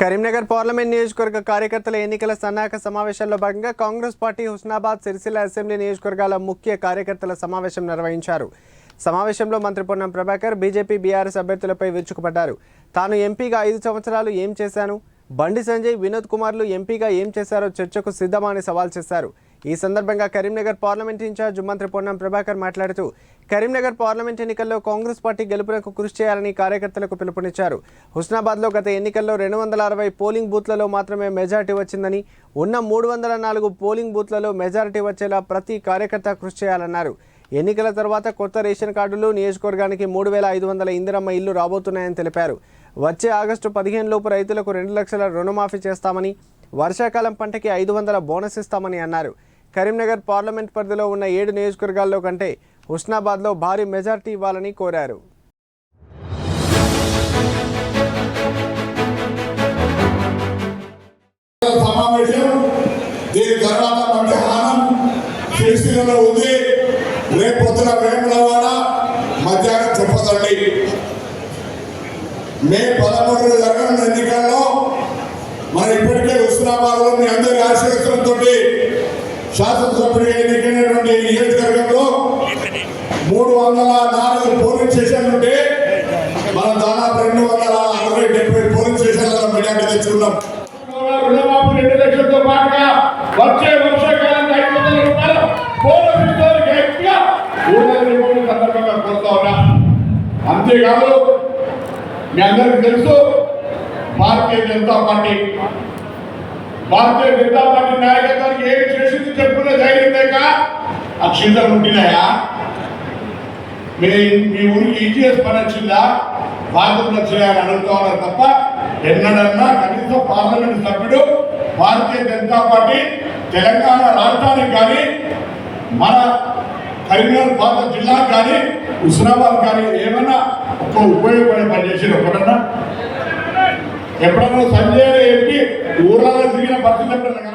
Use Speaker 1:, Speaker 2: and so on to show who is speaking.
Speaker 1: Karimnagar parliament నియోజకవర్గ కార్యకర్తల ఎన్నికల సన్నాహక సమావేశాల్లో భాగంగా కాంగ్రెస్ పార్టీ హుస్నాబాద్ సిరిసిల్ల అసెంబ్లీ నియోజకవర్గాల ముఖ్య కార్యకర్తల సమావేశం నిర్వహించారు. సమావేశంలో మంత్రి పొన్నం ప్రభాకర్ బీజేపీ బీఆర్ఎస్ అభ్యర్థులపై విరుచుకుపడ్డారు. తాను ఎంపీగా ఐదు సంవత్సరాలు ఏం చేశాను? బండి సంజయ్ వినోద్ కుమార్లు ఎంపీగా ఏం చేశారో చర్చకు సిద్ధమని సవాల్ చేశారు. ఈ సందర్భంగా కరీంనగర్ పార్లమెంట్ ఇన్ఛార్జ్ మంత్రి పొన్నం ప్రభాకర్ మాట్లాడుతూ కరీంనగర్ పార్లమెంట్ ఎన్నికల్లో కాంగ్రెస్ పార్టీ గెలుపునకు కృషి చేయాలని కార్యకర్తలకు పిలుపునిచ్చారు. హుస్నాబాద్లో గత ఎన్నికల్లో రెండు వందల అరవై పోలింగ్ బూత్లలో మాత్రమే మెజారిటీ వచ్చిందని ఉన్న మూడు వందల నాలుగు పోలింగ్ బూత్లలో మెజారిటీ వచ్చేలా ప్రతి కార్యకర్త కృషి చేయాలన్నారు. ఎన్నికల తర్వాత కొత్త రేషన్ కార్డులు నియోజకవర్గానికి మూడు వేల ఐదు వందల ఇందిరమ్మ ఇల్లు రాబోతున్నాయని తెలిపారు. వచ్చే ఆగస్టు పదిహేను లోపు రైతులకు రెండు లక్షల రుణమాఫీ చేస్తామని వర్షాకాలం పంటకి ఐదు వందల బోనస్ ఇస్తామని అన్నారు. కరీంనగర్ పార్లమెంట్ పరిధిలో ఉన్న ఏడు నియోజకవర్గాల్లో కంటే హుస్నాబాద్లో భారీ మెజార్టీ ఇవ్వాలని కోరారు.
Speaker 2: సమావేశం దీని తర్వాత మధ్యాహ్నం సిరిసిల్లలో ఉంది. రేపు పొద్దున వేములవాడ మధ్యాహ్నం చెప్పదండి. మే పదమూడు జరగనున్న ఎన్నికల్లో మన ఇప్పటికే హుస్నాబాద్లో మీ అందరి ఆశీర్వచనంతో శాసనసభ్యుడిగా ఎన్నికైనటువంటి నియోజకవర్గంలో మూడు వందల నాలుగు పోలింగ్ స్టేషన్లు ఉంటే మనం దాదాపు రెండు వందల అరవై డెబ్బై పోలింగ్ స్టేషన్ల మీడియాకి తెచ్చుకున్నాం.
Speaker 3: రుణమాఫీ రెండు లక్షలతో పాటుగా వచ్చే వర్షాకాలానికి ఐదు వందల రూపాయలు బోనస్ గట్టిగా సందర్భంగా కోరుతా ఉన్నా. అంతేకాదు మీ అందరికీ తెలుసు భారతీయ జనతా పార్టీ భారతీయ జనతా పార్టీ నాయకత్వానికి అక్షింతలు ఉంటున్నాయా? మీ మీ ఊరికి ఈజీఎస్ పని వచ్చిందా? బాధ్యతలు వచ్చినాయని అడుగుతా ఉన్నారు తప్ప ఎన్నడన్నా కనీసం పార్లమెంట్ సభ్యుడు భారతీయ జనతా పార్టీ తెలంగాణ రాష్ట్రానికి కానీ మన కరీంనగర్ పాత జిల్లాకు కానీ హుస్నాబాద్ కానీ ఏమన్నా ఒక్క ఉపయోగపడే పని చేసేది ఒకటన్నా? ఎప్పుడన్నా సంజయ్ ఎంపీ ఊర్లలో తిరిగిన పరిస్థితి ఎప్పుడన్నా